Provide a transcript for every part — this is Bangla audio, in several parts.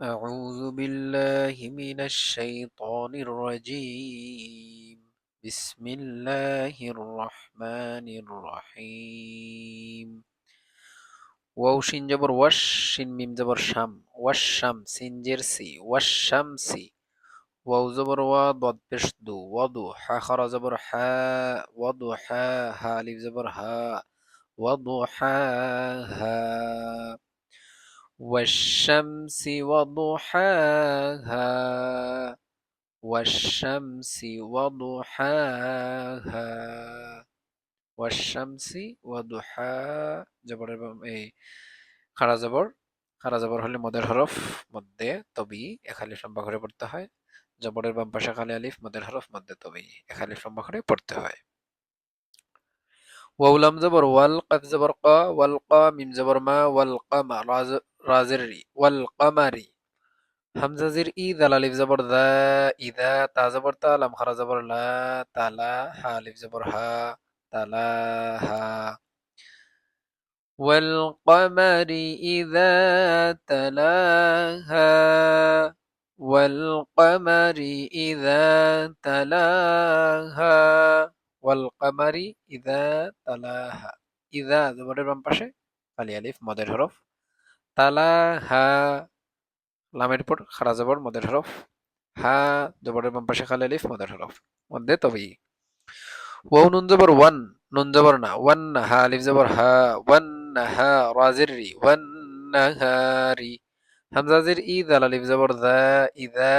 أعوذ بالله من الشيطان الرجيم. بسم الله الرحمن الرحيم. واو شين جبر وش شين ميم جبر شام وش شام سين جرسي شامسي واو زبر واد واد بشدو وضو حا خرا زبر حا وضو حا هالي زبر ها وضو حا ها. والشمس وضحاها والشمس وضحاها والشمس وضحا জবরের বাম- এই খাড়া জবর খাড়া জবর হলে মদের হরফ মধ্যে তবি এখালি লম্বা করে পড়তে হয় জবরের বাম পাশে খালি আলিফ মদের হরফ মধ্যে তবি এখালি লম্বা করে পড়তে হয় ওয়াউলাম জবর ওয়াল কাফ জবর কা ওয়াল কা মিম জবর মা ওয়াল কামা রাজ রাজের রি ওয়াল কামারি হামজা জির ই দাল আলিফ জবর দা ইদা তা জবর তা লাম খারা জবর লা তালা হা আলিফ জবর হা তালা হা والقمر إذا تلاها والقمر إذا تلاها والقمر إذا تلاها إذا জবরের বাম পাশে খালি আলিফ মদের হরফ তালাহা লামের পর খারা জবর, মদের হরফ, হা, জবরের বাম পাশে খালি আলিফ, মদের হরফ, মধ্যে তবেই ওয়াও, নুন জবর, ওয়ান, নুন জবর না, ওয়ান, হা, আলিফ জবর, হা, ওয়ান, হা রাজির রি ওয়ান নাহারি হামজা জির, ই, দাল, আলিফ জবর, দা ইদা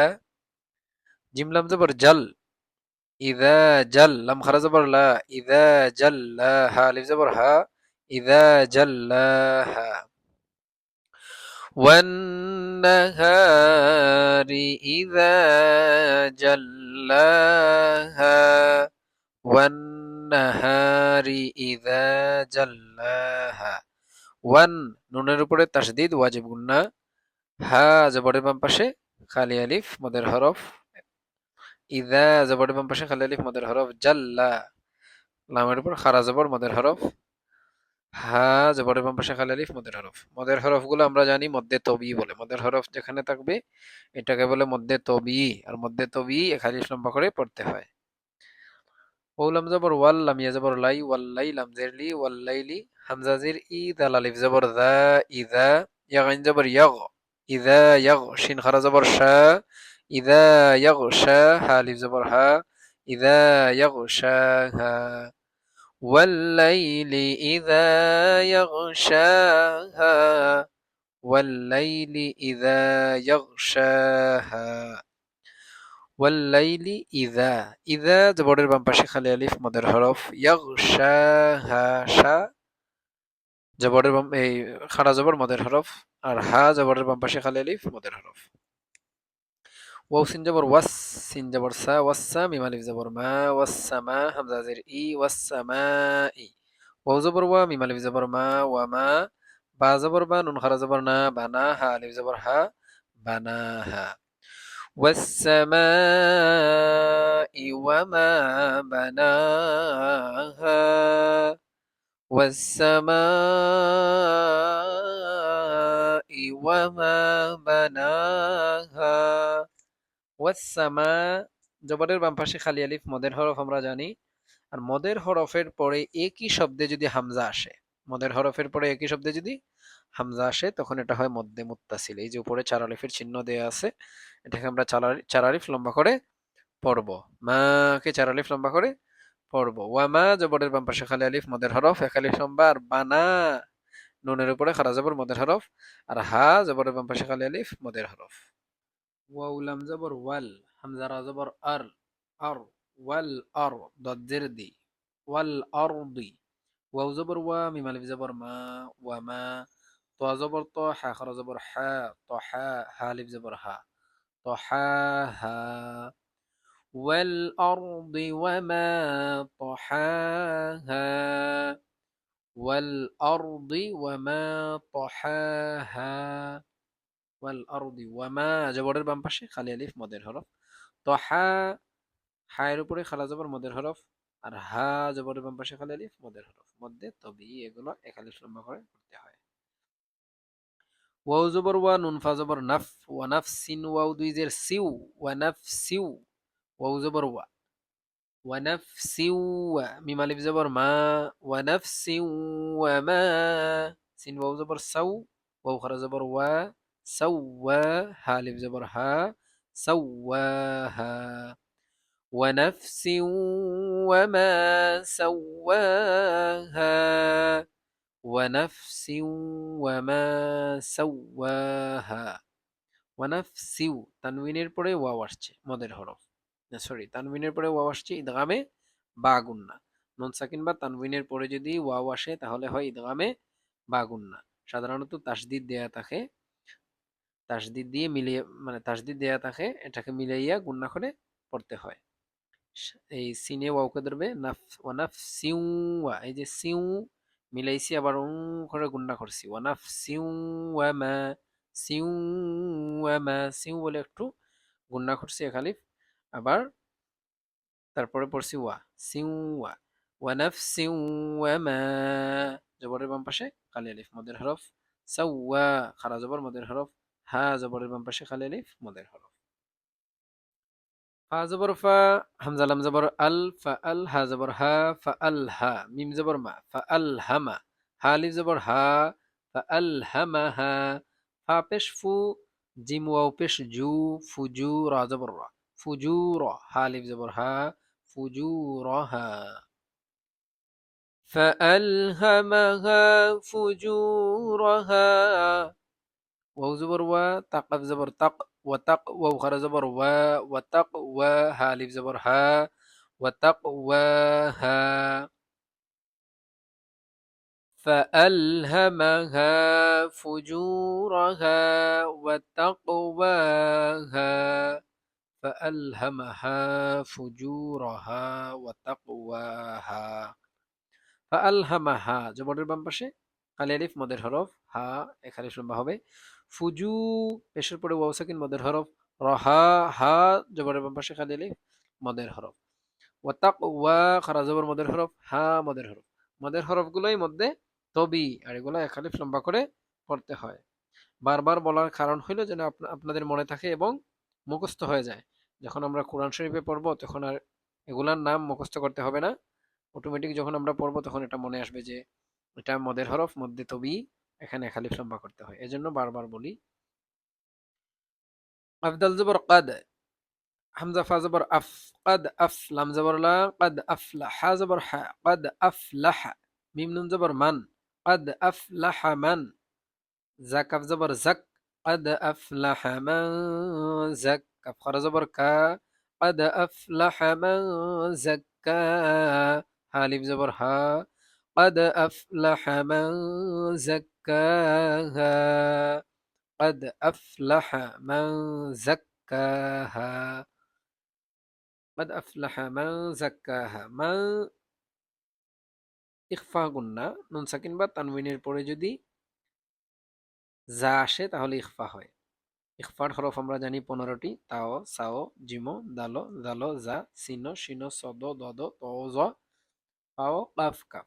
জিম, লাম জবর, জাল ইদা জাল, লাম, খারা জবর, লা ইদা জাল্লা হা, আলিফ জবর, হা ইদা জাল্লাহা والنهار إذا جلاها والنهار إذا جلاها ওয়ান নুনের উপরে তাসদিদ ওয়াজিব গুন্না হা জবরের বাম পাশে খালি আলিফ মদের হরফ ইদা জবরের বাম পাশে খালি আলিফ মদের হরফ জাল্লা লামের উপর খারা জবর মদের হরফ হা জবরের বাম পাশে খালি আলিফ, মদের হরফ। মদের হরফগুলো আমরা জানি মধ্যে তবি বলে। মদের হরফ যেখানে থাকবে, এটাকে বলে মধ্যে তবি। আর মধ্যে তবি এখালি লম্বা করে পড়তে হয়। ওলাম জবর ওয়াল, লাম ইয়া জবর লাই ওয়াল্লাই লাম জেরলি ওয়াল্লাইলি হামজা জির ই দাল আলিফ জবর দা ইদা ইয়া গাইন জবর ইয়াগ ইদা ইয়াগ, শিন খারা জবর শা ইদা ইয়াগ, শা, হা, আলিফ জবর হা ইদা ইয়াগ, শা, হা। والليل إذا يغشاها والليل إذا يغشاها والليل إذا إذا জবরের বাম পাশে খালি আলিফ মদের হরফ ইয়াগশাহা শা জবরের বাম এই খাড়া জবর মদের হরফ আর হা জবরের বাম পাশে খালি আলিফ মদের হরফ ওয়াও সিন জবর ওয়াস সিন জবর সা ওয়াসসা মিম আলিফ জবর মা ওয়াসসামা হামজা জের ই ওয়াসসামাই ওয়াও জবর ওয়া মিম আলিফ জবর মা ওয়া মা বা জবর বা নুন খারা জবর না বানা হা আলিফ জবর হা বানাহা والسماء وما بناها والسماء وما بناها ওয়াসামা জবরের বাম পাশে খালি আলিফ, মদের হরফ আমরা জানি। আর মদের হরফের পরে একই শব্দে যদি হামজা আসে, মদের হরফের পরে একই শব্দে যদি হামজা আসে, তখন এটা হয় মধ্যে মুত্তাসিল। এই যে উপরে চার আলিফের চিহ্ন দেয়া আছে, এটাকে আমরা চার আলিফ লম্বা করে পড়ব। মাকে চার আলিফ লম্বা করে পড়ব। ওয়ামা জবরের বাম পাশে খালি আলিফ, মদের হরফ, এক আলিফ লম্বা। আর বানা নুনের উপরে খারা জবর, মদের হরফ। আর হা, জবরের বাম পাশে খালি আলিফ, মদের হরফ। واو لم زبر ول هم زرا زبر أر أر والأرض الدردي والأرض واو زبر و مما لف زبر ما وما طا زبر طا حا خرا زبر حا. طحا ها لف زبر ها. طحاها والأرض وما طحاها والأرض وما طحاها ওয়াল আরদি ওয়ামা জবরের বাম পাশে খালি আলিফ, মদের হরফ। তো হা, হায়ের উপরে খালা জবর, মদের হরফ। আর হা জবরের বাম পাশে খালি আলিফ, মদের হরফ। মধ্যে তবে এগুলো এক আলিফ লম্বা করে করতে হয়। ওয়াও জবর ওয়া নুন, ফা জবর নাফ। ওয়া নাফ সিন, ওয়াও দুই জের সিউ। ওয়া নাফ সিউ। ওয়াও জবর ওয়া। ওয়া নাফ সিউ মিম আলিফ জবর মা। ওয়া নাফ সিউ ওয়া মা। সিন, ওয়াও জবর সাউ। ওয়াও খরা জবর ওয়া। সাওয়া হা আলিফ জবর হা সাওয়াহা ونفس وما سواها ونفس وما سواها ওয়ানাফসিউ তানবিনের পরে ওয়াও আসছে মদের হরফ সরি তানবিনের পরে ওয়াও আসছে ইদগামে বা গুন্না নুন সাকিন বা তানবিনের পরে যদি ওয়াও আসে তাহলে হয় ইদগামে বা গুন্না সাধারণত তাসদিদ দেয়া থাকে তাসদিদ দিয়ে মিলিয়ে মানে তাসদিদ দেয়া থাকে, এটাকে মিলাইয়া গুন্না করে পড়তে হয়। এই সিনে ওয়াওকে ধরবে, নাফ, ওয়ানাফ সিউ ওয়া এই যে সিউ মিলাইছি, আবার উং করে গুন্না করছি। ওয়ানাফ সিউ ওয়ামা সিউ ওয়ামা সিউ বলে একটু গুন্না করছি একালিফ আবার তারপরে পড়ছি ওয়া সিউ ওয়া ওয়ানাফ সিউ ওয়ামা জবরের বাম পাশে, কালি আলিফ, মদের হরফ সাওয়া খারা জবর, মদের হরফ হা জবরের বাম পাশে খালি আলিফ মদের হরফ ফা জবর ফা হামজা লাম জবর আল ফা আল হা জবর হা ফা আল হা মিম জবর মা ফা আল হামা হা আলিফ জবর হা ফা আল হামা হা ফা পেশ ফু জিম ওয়াও পেশ জু ফুজু রা জবর রা ফুজু র হা আলিফ জবর হা ফুজু র হা فألهمها فجورها واو زبر و تقف زبر تق وتق واو خر زبر و وتقوى ها الف زبر ها وتقواها فألهمها فجورها وتقواها فألهمها فجورها وتقواها فألهمها জবরের বাম পাশে কালি আলিফ মদের হরফ হা এখানে লম্বা হবে ফুজু, পেশের পরে ওয়াও সাকিন, মদের হরফ, রহা, হা, জবরের বাম পাশে খালি মদের হরফ। ওয়াতাক ওয়া, খারা জবর, মদের হরফ, হা, মদের হরফ। মদের হরফগুলোই মধ্যে তবি, আর এগুলো এক আলিফ লম্বা করে পড়তে হয়। বারবার বলার কারণ হইল যেন আপনাদের মনে থাকে এবং মুখস্থ হয়ে যায়। যখন আমরা কোরআন শরীফে পড়ব, তখন আর এগুলার নাম মুখস্থ করতে হবে না। অটোমেটিক যখন আমরা পড়ব, তখন এটা মনে আসবে যে, এটা মদের হরফ, মধ্যে তবি এখানে খালিফ লম্বা করতে হয় এজন্য বারবার বলি আফদাল জবর কাদ হামজা ফা জবর আফ কাদ আফ লাম জবর লা কাদ আফলা হা জবর হা কাদ আফলাহা মিম নুন জবর মান কাদ আফলাহা মান জাক আফ জবর জাক قد أفلح من زك كف خر زبر كا قد أفلح من زكا هالف زبر ها قد أفلح من زكاها قد أفلح من زكاها قد أفلح من زكاها من ইখফা গুন্না নুন সাকিন বা তানবিনের পরে যদি যা আসে তাহলে ইখফা হয় ইখফার হরফ আমরা জানি পনেরোটি তাও সাও জিমো দালো দালো জা সিনো শিনো সদ দদ ত জ পাও কাফ কাফ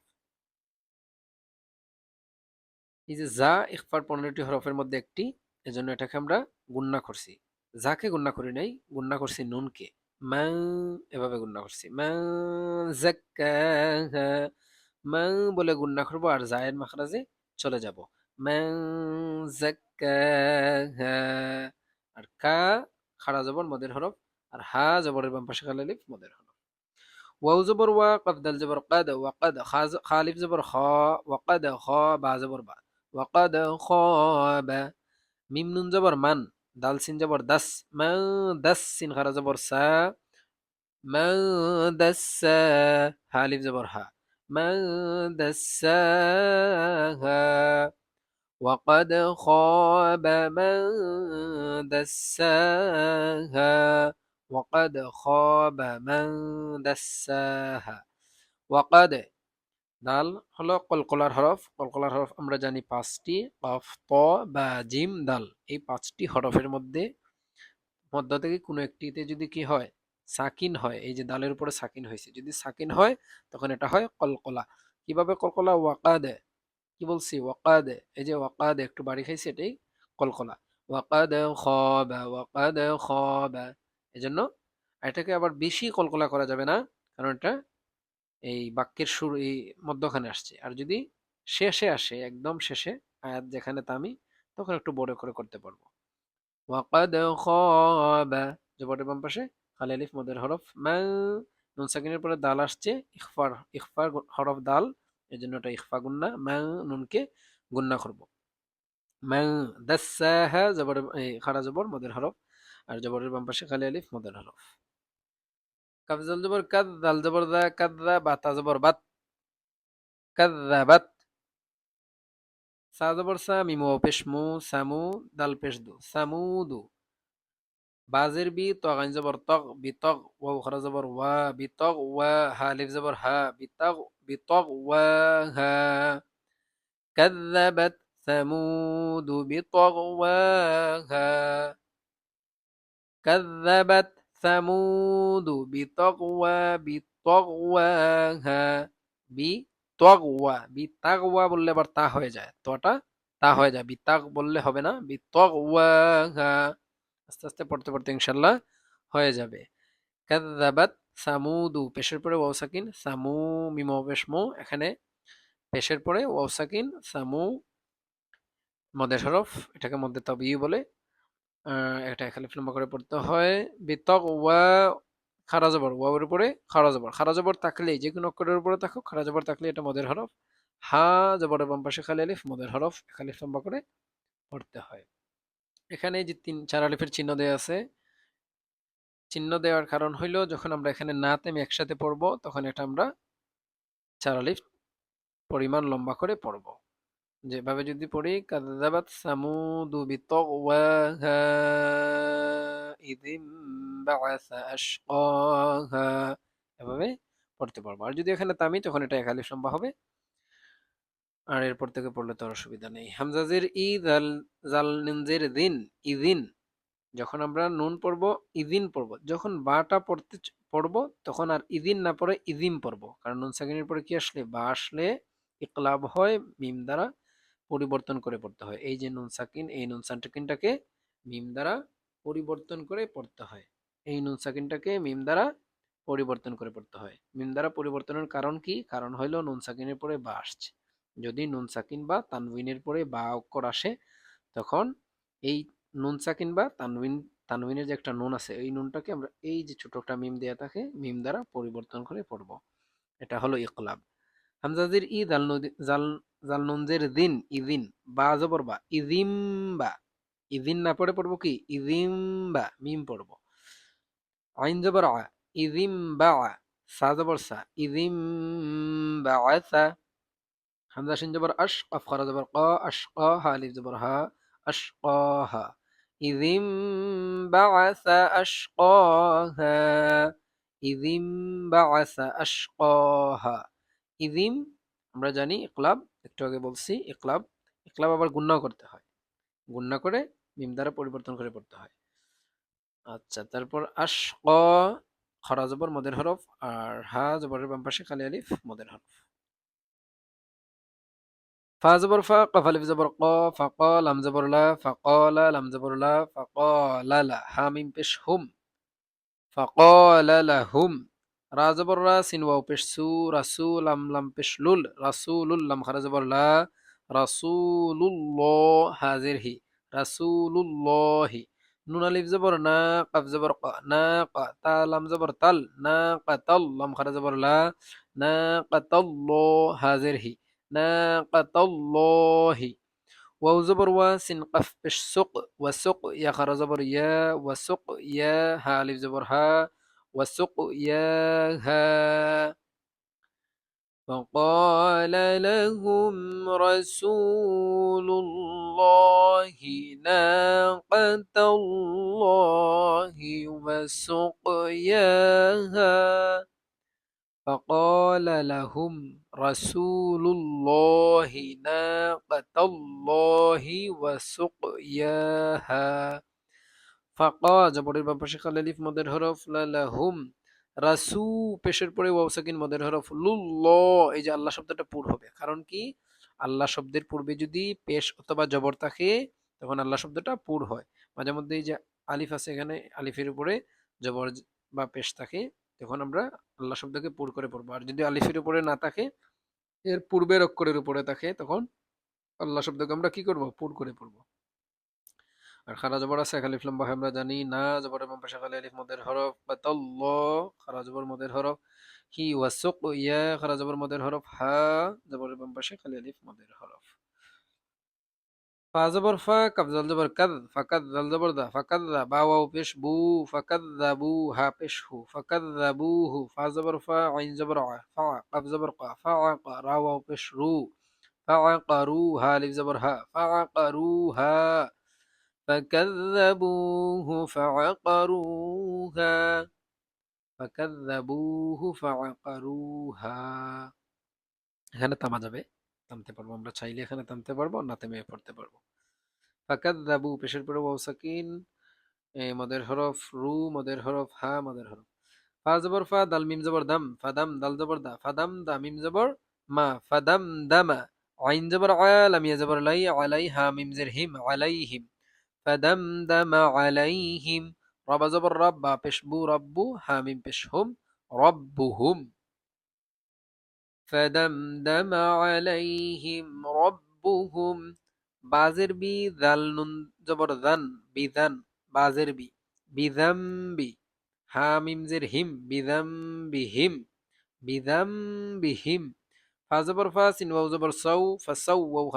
এই যে যা ইখফার পনেরোটি হরফের মধ্যে একটি, এজন্য এটাকে আমরা গুন্না করছি। যাকে গুন্না করি নাই, গুন্না করছি নুনকে। এভাবে গুন্না করছি। মা বলে গুন্না করব আর জায়ের মাখরাজে চলে যাব। আর কা, খাড়া জবর মদের হরফ। আর হা জবরের বাম পাশে খালালিফ মদের হরফ। ওয়াও জবর ওয়া কফ দাল জবর কাদ ওয়াকাদ খালিফ জবর খ ওয়াকাদ খ, বা জবর বা। ওয়াকাদ খাব মিম নুন জবর মান দাল সিন জবর দাস মা দাস সিন খারা জবর সা মা দাসা হালিফ জবর হা মা দাসাহা وقد خاب من دساها وقد خاب من دساها وقد দাল হলো কলকলার হরফ। কলকলার হরফ আমরা জানি পাঁচটি, কফ ত বা, জিম, দাল। এই পাঁচটি হরফের মধ্যে, মধ্য থেকে কোনো একটিতে যদি কি হয়, সাকিন হয়, এই যে দালের উপরে সাকিন হয়েছে, যদি সাকিন হয়, তখন এটা হয় কলকলা। কীভাবে কলকলা? ওয়াকাদে। কি বলছি? ওয়াকা দে এই যে ওয়াকা দে একটু বাড়ি খাইছে এটাই, কলকলা। ওয়াকাদ খাবা ওয়াকাদ খাবা। এজন্য এটাকে আবার বেশি কলকলা করা যাবে না, কারণ এটা এই বাক্যের শুরু, এই মধ্যখানে আসছে। আর যদি শেষে আসে, একদম শেষে আয়াত যেখানে তামি তখন একটু বড় করে করতে পারব। ওয়াকাদ খাবা জবরের বাম পাশে খালি আলিফ, মদের হরফ মা নুন সাকিনের পরে দাল আসছে, ইখফার ইখফার হরফ দাল এই জন্য এটা ইখফা গুন্না মা নুনকে গুন্না করব। মা দাসাহা জবর খাড়া জবর, মদের হরফ, আর জবরের বাম পাশে খালি আলিফ, মদের হরফ। كف زل جبر كذ ذل جبر ذا كذب بات جبر بت كذبت سا جبر سا ميمو پیش مو سامو دل پیش دو سمودو بازر بي طغ جبر طغ بطغ وأخرى زبر و بطغ و حالف زبر ها بطغ بطغ و ها. كذبت ثمود بطغواها كذبت সামুদু বিতকওয়া বিতকওয়াহা বি তগওয়া বিতাগওয়া বললে আবার তা হয়ে যায়। তটা তা হয়ে যায়। বিতাক বললে হবে না। বিতকওয়াহা আস্তে আস্তে পড়তে পড়তে ইনশাল্লাহ হয়ে যাবে। কাদাবাত সামুদু। পেশের পরে ওয়াউসাকিন সামু, মিমো পেশমো এখানে পেশের পরে ওয়াউসাকিন সামু, মদের হরফ, এটাকে মধ্যে তবিউ বলে। এটা এখানে লম্বা করে পড়তে হয়। বিতক ওয়া খারা জবর ওয়াওয়ের উপরে খারা জবর জবর থাকলে যে কোনো অক্ষরের উপরে থাকুক খারা জবর থাকলে এটা মদের হরফ। হা জবরের বাম পাশে খালি আলিফ, মদের হরফ খালি লম্বা করে পড়তে হয়। এখানে যে তিন, চার আলিফের চিহ্ন দেওয়া আছে। চিহ্ন দেওয়ার কারণ হইল, যখন আমরা এখানে না তেমে একসাথে পড়ব, তখন এটা আমরা চার আলিফ পরিমাণ লম্বা করে পড়ব। যেভাবে যদি পড়ি কাযাবাত সামুদু বিতগওয়াহা ইদিম বাআসা আশকাহা। এভাবে পড়তে পারব। আর যদি এখানে তামি তখন এটা এক আলিফ লম্বা হবে। আর এরপর থেকে পড়লে তো অসুবিধা নেই। হামজাজের ই জাল জাল নিনজের দিন, ইদিন, যখন আমরা নুন পড়ব, ইদিন পড়ব। যখন বাটা পড়তে পড়ব, তখন আর ইদিন না পড়ে, ইদিম পড়ব। কারণ নুন সাকিনের পরে কি আসলে? বা আসলে ইকলাব হয় মিম দ্বারা। পরিবর্তন করে পড়তে হয়। এই যে নুন সাকিন, এই নুন সাকিনটাকে মিম দ্বারা পরিবর্তন করে পড়তে হয়। এই নুন সাকিনটাকে মিম দ্বারা পরিবর্তন করে পড়তে হয়। মিম দ্বারা পরিবর্তনের কারণ কি? কারণ হইল নুন সাকিনের পরে বা আসছে। যদি নুন সাকিন বা তানবিনের পরে বা অক্ষর আসে, তখন এই নুন সাকিন বা তানবিন তানবিনের যে একটা নুন আছে, এই নুনটাকে আমরা এই যে ছোট একটা মিম দেয়া থাকে, মিম দ্বারা পরিবর্তন করে পড়ব। এটা হলো ইকলাব। হামজাজির ই জাল জাল নুনজের দিন, ইদিন, বা জবর বা ইদিম বা, ইদিন না পড়ে পড়ব কি? ইদিম বা, মিম পড়ব। আইন জবর আ ইদিম বা আ সা জবর সা ইদিম বা, সা। হামজা শিন জবর আশ কফ খরা জবর ক, আশ ক, হা আলিফ জবর হা, আশ ক, হা। ইদিম বাআসা আশকাহা বাআসা আশকাহা ইদিম আমরা জানি ইকলাব একটু আগে বলছি, ইকলাব ইকলাব আবার গুন্নাও করতে হয়। গুন্না করে মিম দ্বারা পরিবর্তন করে পড়তে হয়। আচ্ছা তারপর আশ ক খরা জবর মদের হরফ আর হা জবরের বাম পাশে খালি আলিফ, মদের হরফ। ফা জবর ফা, কফ আলিফ জবর ক ফাক লাম জবর লা ফাকালা লাম জবর লা ফাকালা লা লা, হা, মিম পেশ হুম। ফা ক ফাকালা লাহুম রা را بر را سین واو پیش سو رسول لم لم پیش لول. رسول لم خرج بر لا. رسول الله حاضر هي رسول الله نون الف زبر نا قف زبر قا. نا قا تا لم زبر تل. نا قتل لم خرج زبر لا. نا قتل الله حاضر هي نا قتل الله. واو زبر وا سين قف بش سوق وسوق يا خرج زبر يا وسوق يا ها الف زبر ها. وسق يا ها فقال لهم رسول الله ناقة الله وسقياها فقال لهم رسول الله ناقة الله وسقياها আল্লাহ শব্দটা পুর হবে। কারণ কি? আল্লাহ শব্দের পূর্বে যদি পেশ অথবা জবর থাকে, তখন আল্লাহ শব্দটা পুর হয়। মাঝে মধ্যে যে আলিফ আছে এখানে, আলিফের উপরে জবর বা পেশ থাকে, তখন আমরা আল্লাহ শব্দকে পুর করে পড়ব। আর যদি আলিফের উপরে না থাকে, এর পূর্বের অক্ষরের উপরে থাকে, তখন আল্লাহ শব্দকে আমরা কি করব? পুর করে পড়ব। আর খারা জবর আছে, খালিফ লম্বা আমরা জানি না জবর এবং পাশে খালি আলিফ মদের হরফ বা তল্ল খারা জবর মদের হরফ হি ওয়াসুক ইয়া খারা জবর মদের হরফ, হা জবর এবং পাশে খালি আলিফ মদের হরফ। ফা জবর ফা কাব জাল জবর কাদ ফাকাদ জাল জবর দা ফাকাদ দা বা ওয়াও পেশ, বু ফাকাদ দা, বু, হা, পেশ, হু ফাকাদ দা, বু, হু, ফা জবর ফা, আইন জবর আ, ফা কাব জবর কা, ফা কা রা فكذبوه فعقروها فكذبوه فعقروها এখানে থামা যাবে থামতে পারবো আমরা চাইলে এখানে থামতে পারবো না থেমে পড়তে পারবো ফাকাদ্দাবু পেশের পরে ওয়াও সাকিন এ মদের হরফ রু মদের হরফ হা মদের হরফ ফা জবর ফা দাল মিম জবর দাম ফাদাম দাল জবর দা ফাদাম দা মিম জবর মা ফাদাম দামা আইন জবর আয়া লাম ইয়া জবর লাই আলাই হা মিম জের হিম আলাইহিম فدمدم عليهم. رب زبر رب بشبو بو ربو حامين بشهم ربهم. فدمدم عليهم ربهم. بازر بي ذل زبر ذن بذن ذن بازر بی بذنبی حامين زر هم بذنبهم بذنبهم فا زبر فازبر و زبر سو فسو و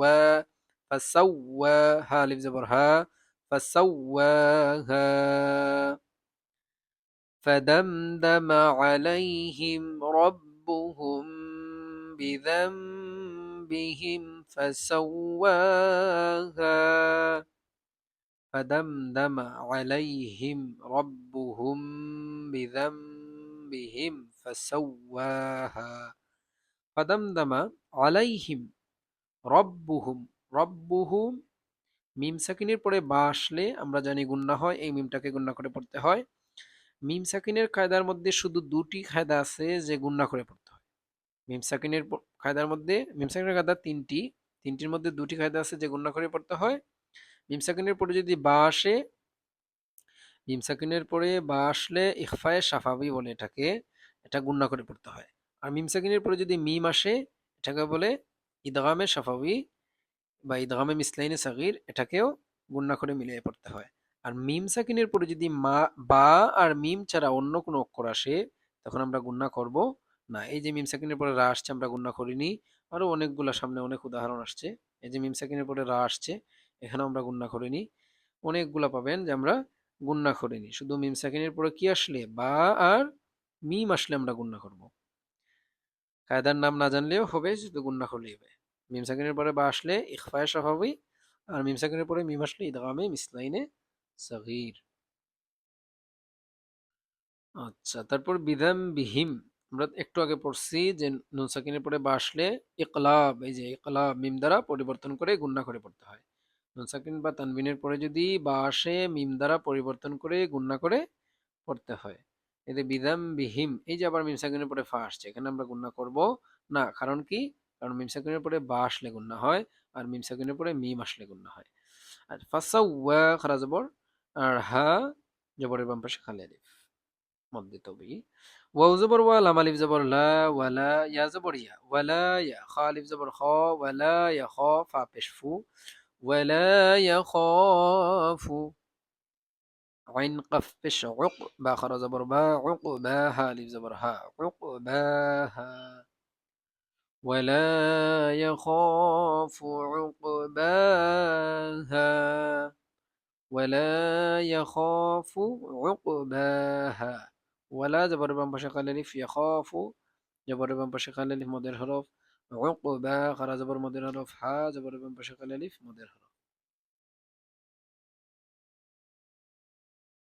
و فسواها لفظ برها فسواها. فدمدم عليهم ربهم بذنبهم فسواها. فدمدم عليهم ربهم بذنبهم فسواها. فدمدم عليهم ربهم রব্বুহুম মিম সাকিনের পরে বা আসলে আমরা জানি গুন্না হয়, এই মিমটাকে গুন্না করে পড়তে হয়। মিম সাকিনের কায়দার মধ্যে শুধু দুটি কায়দা আছে যে গুন্না করে পড়তে হয়। মিম সাকিনের কায়দার মধ্যে, মিম সাকিনের কায়দা তিনটি, তিনটির মধ্যে দুটি কায়দা আছে যে গুন্না করে পড়তে হয়। মিম সাকিনের পরে যদি বা আসে, মিম সাকিনের পরে বা আসলে ইখফায়ে সাফাবি বলে এটাকে, এটা গুন্না করে পড়তে হয়। আর মিম সাকিনের পরে যদি মিম আসে, এটাকে বলে ইদগামে সাফাবি বা ইদগামে মিসলাইনে সাগির, এটাকেও গুন্না করে মিলিয়ে পড়তে হয়। আর মিম সাকিনের পরে যদি মা, বা আর মিম ছাড়া অন্য কোনো অক্ষর আসে, তখন আমরা গুন্না করব না। এই যে মিম সাকিনের পরে রা আসছে, আমরা গুন্না করিনি। আরও অনেকগুলা সামনে অনেক উদাহরণ আসছে। এই যে মিম সাকিনের পরে রা আসছে এখানে আমরা গুন্না করিনি। অনেকগুলা পাবেন যে আমরা গুন্না করিনি। শুধু মিম সাকিনের পরে কি আসলে? বা আর মিম আসলে আমরা গুন্না করব। কায়দার নাম না জানলেও হবে, শুধু গুন্না করলেই হবে। মিম সাকিনের পরে বা আসলে ইখফায়ে সাফাবি আর মিম সাকিনের পরে মিম আসলে ইদগামে মিসলাইনে সাগীর। আচ্ছা তারপর বিধাম বিহিম, আমরা একটু আগে পড়ছি যে নুন সাকিনের পরে বা আসলে ইকলাব, এই যে ইকলাব মিম দ্বারা পরিবর্তন করে গুন্না করে পড়তে হয়। নুন সাকিন বা তানবিনের পরে যদি বা আসে মিম দ্বারা পরিবর্তন করে গুন্না করে পড়তে হয়। এতে বিধাম বিহিম, এই যে আবার মিম সাকিনের পরে ফা আসছে, এখানে আমরা গুন্না করব না, কারণ কি কারণ মিম সাকিনের পরে বা আসলে গুন্না হয় আর মিম সাকিনের পরে মিম আসলে গুন্না হয় আর ফাসা ওয়া খারা জবর আর হা জবরের বাম পাশে খালি আলিফ মধ্যে তবে ওয়াও জবর ওয়া লাম আলিফ জবর লা ওয়ালা ইয়া জবর ইয়া ওয়ালা ইয়া খা আলিফ জবর খ ওয়ালা ইয়া খ ফা পেশ ফু ওয়ালা ইয়া খাফু عين قف بش عق با خرا زبر با عقباها ألف زبر ها عقباها ولا يخاف عقباها ولا يخاف عقباها. ولا جبر بن بشق الالف يخاف. جبر بن بشق الالف مدير حرف عقبا خرج جبر مدير حرف ح جبر بن بشق الالف مدير حرف